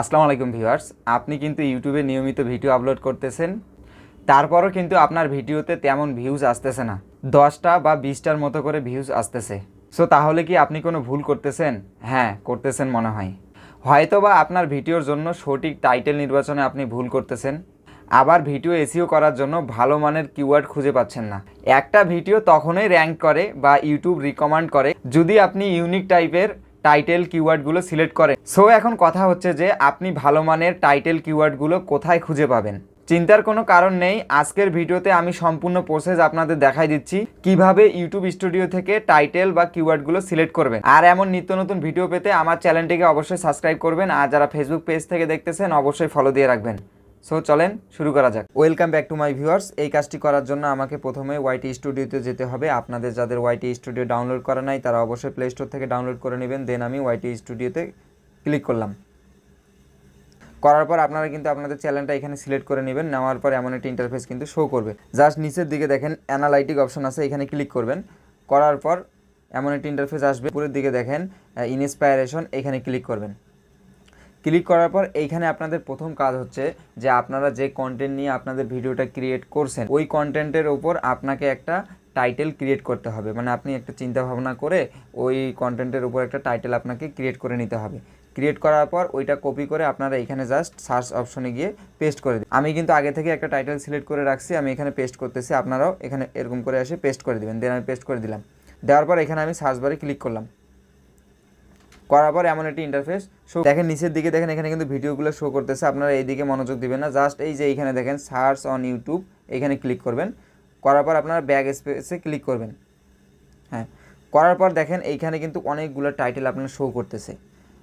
আসসালামু আলাইকুম ভিউয়ার্স, আপনি কিন্তু ইউটিউবে নিয়মিত ভিডিও আপলোড করতেছেন। তারপরও কিন্তু আপনার ভিডিওতে তেমন ভিউজ আসতেছে না। দশটা বা বিশটার মতো করে ভিউজ আসতেছে। সো তাহলে কি আপনি কোনো ভুল করতেছেন? হ্যাঁ করতেছেন মনে হয়। হয়তো বা আপনার ভিডিওর জন্য সঠিক টাইটেল নির্বাচনে আপনি ভুল করতেছেন। আবার ভিডিও এসিও করার জন্য ভালো মানের কিওয়ার্ড খুঁজে পাচ্ছেন না। একটা ভিডিও তখনই র্যাঙ্ক করে বা ইউটিউব রিকমেন্ড করে যদি আপনি ইউনিক টাইপের টাইটেল কিওয়ার্ডগুলো সিলেক্ট করেন সো এখন কথা হচ্ছে যে, আপনি ভালো মানের টাইটেল কিওয়ার্ডগুলো কোথায় খুঁজে পাবেন? চিন্তার কোনো কারণ নেই, আজকের ভিডিওতে আমি সম্পূর্ণ প্রসেস আপনাদের দেখাই দিচ্ছি, কীভাবে ইউটিউব স্টুডিও থেকে টাইটেল বা কিওয়ার্ডগুলো সিলেক্ট করবেন। আর এমন নিত্য নতুন ভিডিও পেতে আমার চ্যানেলটিকে অবশ্যই সাবস্ক্রাইব করবেন, আর যারা ফেসবুক পেজ থেকে দেখতেছেন, অবশ্যই ফলো দিয়ে রাখবেন। সো চলেন শুরু করা যাক। Welcome back to my viewers এই কাজটি করার জন্য আমাকে প্রথমে ওয়াইটি স্টুডিওতে যেতে হবে। আপনাদের যাদের ওয়াইটি স্টুডিও ডাউনলোড করা নাই, তারা অবশ্যই প্লে স্টোর থেকে ডাউনলোড করে নেবেন। দেন আমি ওয়াইটি স্টুডিওতে ক্লিক করলাম। করার পর আপনারা কিন্তু আপনাদের চ্যানেলটা এখানে সিলেক্ট করে নেবেন। নেওয়ার পর এমন একটি ইন্টারফেস কিন্তু শো করবে। জাস্ট নিচের দিকে দেখেন অ্যানালাইটিক অপশন আছে, এখানে ক্লিক করবেন। করার পর এমন একটি ইন্টারফেস আসবে। উপরের দিকে দেখেন ইনস্পায়ারেশন এখানে ক্লিক করবেন। ক্লিক করার পর এইখানে আপনাদের প্রথম কাজ হচ্ছে যে আপনারা যে কন্টেন্ট নিয়ে আপনাদের ভিডিওটা ক্রিয়েট করছেন, ওই কন্টেন্টের ওপর আপনাকে একটা টাইটেল ক্রিয়েট করতে হবে। মানে আপনি একটা চিন্তা ভাবনা করে ওই কন্টেন্টের উপর একটা টাইটেল আপনাকে ক্রিয়েট করে নিতে হবে। ক্রিয়েট করার পর ওইটা কপি করে আপনারা এখানে জাস্ট সার্চ অপশনে গিয়ে পেস্ট করে দিন আমি কিন্তু আগে থেকে একটা টাইটেল সিলেক্ট করে রাখছি, আমি এখানে পেস্ট করতেছি, আপনারাও এখানে এরকম করে এসে পেস্ট করে দিবেন। দেন আমি পেস্ট করে দিলাম। দেওয়ার পর এখানে আমি সার্চ বারে ক্লিক করলাম। করার পর এমন একটি ইন্টারফেস শো দেখেন, নিচের দিকে দেখেন, এখানে কিন্তু ভিডিওগুলো শো করতেছে। আপনারা এই দিকে মনোযোগ দিবেন না। জাস্ট এই যে এইখানে দেখেন সার্চ অন ইউটিউব এখানে ক্লিক করবেন। করার পর আপনারা ব্যাগ স্পেসে ক্লিক করবেন। হ্যাঁ করার পর দেখেন, এইখানে কিন্তু অনেকগুলো টাইটেল আপনার শো করতেছে।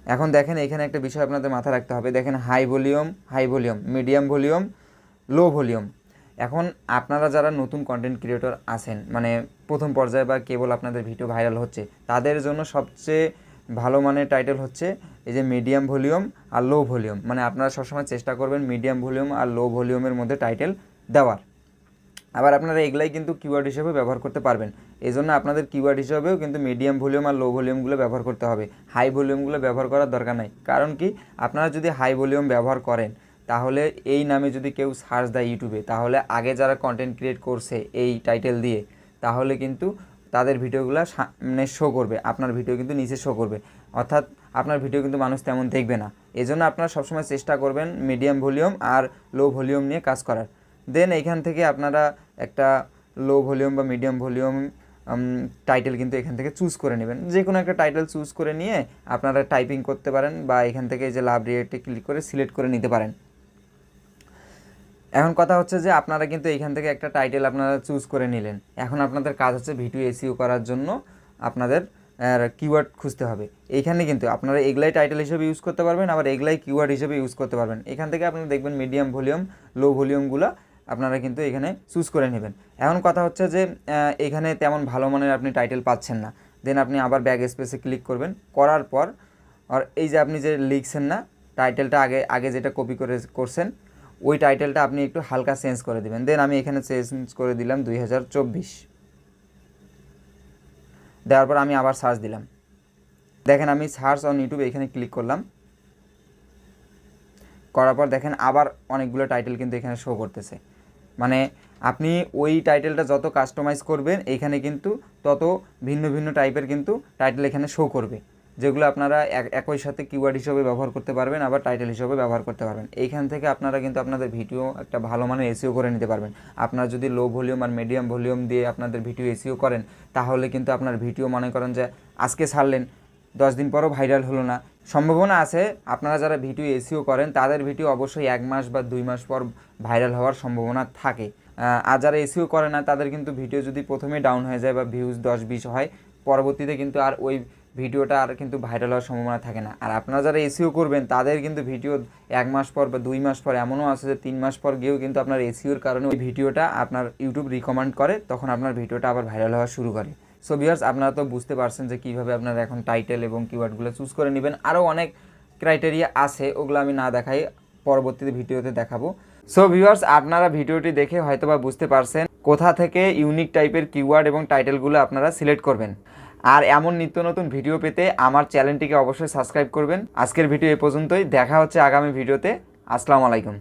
এখন দেখেন, এখানে একটা বিষয় আপনাদের মাথায় রাখতে হবে। দেখেন high volume high volume medium volume low volume এখন আপনারা যারা নতুন কন্টেন্ট ক্রিয়েটর আছেন মানে প্রথম পর্যায়ে বা কেবল আপনাদের ভিডিও ভাইরাল হচ্ছে, তাদের জন্য সবচেয়ে ভালো মানের টাইটেল হচ্ছে এই যে মিডিয়াম ভলিউম আর লো ভলিউম মানে আপনারা সবসময় চেষ্টা করবেন মিডিয়াম ভলিউম আর লো ভলিউমের মধ্যে টাইটেল দেওয়ার। আবার আপনারা এগুলাই কিন্তু কিওয়ার্ড হিসেবে ব্যবহার করতে পারবেন। এই জন্য আপনাদের কিওয়ার্ড হিসেবেও কিন্তু মিডিয়াম ভলিউম আর লো ভলিউমগুলো ব্যবহার করতে হবে। হাই ভলিউমগুলো ব্যবহার করার দরকার নাই। কারণ কি? আপনারা যদি হাই ভলিউম ব্যবহার করেন, তাহলে এই নামে যদি কেউ সার্চ দেয় ইউটিউবে তাহলে আগে যারা কন্টেন্ট ক্রিয়েট করছে এই টাইটেল দিয়ে, তাহলে কিন্তু তাদের ভিডিওগুলো সামনে শো করবে, আপনার ভিডিও কিন্তু নিচে শো করবে। অর্থাৎ আপনার ভিডিও কিন্তু মানুষ তেমন দেখবে না। এই জন্য আপনারা সবসময় চেষ্টা করবেন মিডিয়াম ভলিউম আর লো ভলিউম নিয়ে কাজ করার। দেন এইখান থেকে আপনারা একটা লো ভলিউম বা মিডিয়াম ভলিউম টাইটেল কিন্তু এখান থেকে চুজ করে নেবেন। যে কোনো একটা টাইটেল চুজ করে নিয়ে আপনারা টাইপিং করতে পারেন বা এখান থেকে যে লাভ রিয়েটে ক্লিক করে সিলেক্ট করে নিতে পারেন। এখন কথা হচ্ছে যে আপনারা কিন্তু এইখান থেকে একটা টাইটেল আপনারা চুজ করে নিলেন। এখন আপনাদের কাজ হচ্ছে ভিডিও এসিও করার জন্য আপনাদের কিওয়ার্ড খুঁজতে হবে। এইখানে কিন্তু আপনারা এগুলাই টাইটেল হিসেবে ইউজ করতে পারবেন, আবার এগুলাই কিওয়ার্ড হিসেবে ইউজ করতে পারবেন। এখান থেকে আপনারা দেখবেন মিডিয়াম ভলিউম লো ভলিউমগুলো আপনারা কিন্তু এখানে চুজ করে নেবেন। এখন কথা হচ্ছে যে এখানে তেমন ভালো মানের আপনি টাইটেল পাচ্ছেন না। দেন আপনি আবার ব্যাগ স্পেসে ক্লিক করবেন। করার পর, আর এই যে আপনি যে লিখছেন না টাইটেলটা আগে আগে যেটা কপি করে করছেন ওই টাইটেলটা আপনি একটু হালকা চেঞ্জ করে দিবেন। দেন আমি এখানে চেঞ্জ করে দিলাম দুই হাজার চব্বিশ। দেওয়ার পর আমি আবার সার্চ দিলাম। দেখেন আমি সার্চ অন ইউটিউব এখানে ক্লিক করলাম। করার পর দেখেন আবার অনেকগুলো টাইটেল কিন্তু এখানে শো করতেছে। মানে আপনি ওই টাইটেলটা যত কাস্টমাইজ করবেন, এখানে কিন্তু তত ভিন্ন ভিন্ন টাইপের কিন্তু টাইটেল এখানে শো করবে। যেগুলো আপনারা একই সাথে কিওয়ার্ড হিসেবে ব্যবহার করতে পারবেন, আবার টাইটেল হিসেবে ব্যবহার করতে পারবেন। এইখান থেকে আপনারা কিন্তু আপনাদের ভিডিও একটা ভালো মানের এসিও করে নিতে পারবেন। আপনারা যদি লো ভলিউম আর মিডিয়াম ভলিউম দিয়ে আপনাদের ভিডিও এসিও করেন, তাহলে কিন্তু আপনার ভিডিও মনে করেন যে আজকে ছাড়লেন, দশ দিন পরও ভাইরাল হলো না। সম্ভাবনা আছে, আপনারা যারা ভিডিও এসিও করেন, তাদের ভিডিও অবশ্যই এক মাস বা দুই মাস পর ভাইরাল হওয়ার সম্ভাবনা থাকে। আর যারা এসিও করে না, তাদের কিন্তু ভিডিও যদি প্রথমে ডাউন হয়ে যায় বা ভিউজ দশ, বিশ হয়, পরবর্তীতে কিন্তু আর ওই ভিডিওটা আর কিন্তু ভাইরাল হওয়ার সম্ভাবনা থাকে না। আর আপনারা যারা এসিও করবেন, তাদের কিন্তু ভিডিও এক মাস পর বা দুই মাস পর এমনও আছে যে তিন মাস পর গিয়েও কিন্তু আপনার এসিওর কারণে ওই ভিডিওটা আপনার ইউটিউব রিকমেন্ড করে, তখন আপনার ভিডিওটা আবার ভাইরাল হওয়া শুরু করে। সো ভিউয়ার্স আপনারা তো বুঝতে পারছেন যে কীভাবে আপনারা এখন টাইটেল এবং কিওয়ার্ডগুলো চুজ করে নেবেন। আরও অনেক ক্রাইটেরিয়া আছে, ওগুলো আমি না দেখাই, পরবর্তীতে ভিডিওতে দেখাবো। সো ভিউয়ার্স আপনারা ভিডিওটি দেখে হয়তোবা বুঝতে পারছেন কোথা থেকে ইউনিক টাইপের কিওয়ার্ড এবং টাইটেলগুলো আপনারা সিলেক্ট করবেন। আর এমন নিত্য নতুন ভিডিও পেতে আমার চ্যানেলটিকে অবশ্যই সাবস্ক্রাইব করবেন। আজকের ভিডিও এ পর্যন্তই। দেখা হচ্ছে আগামী ভিডিওতে। আসসালামু আলাইকুম।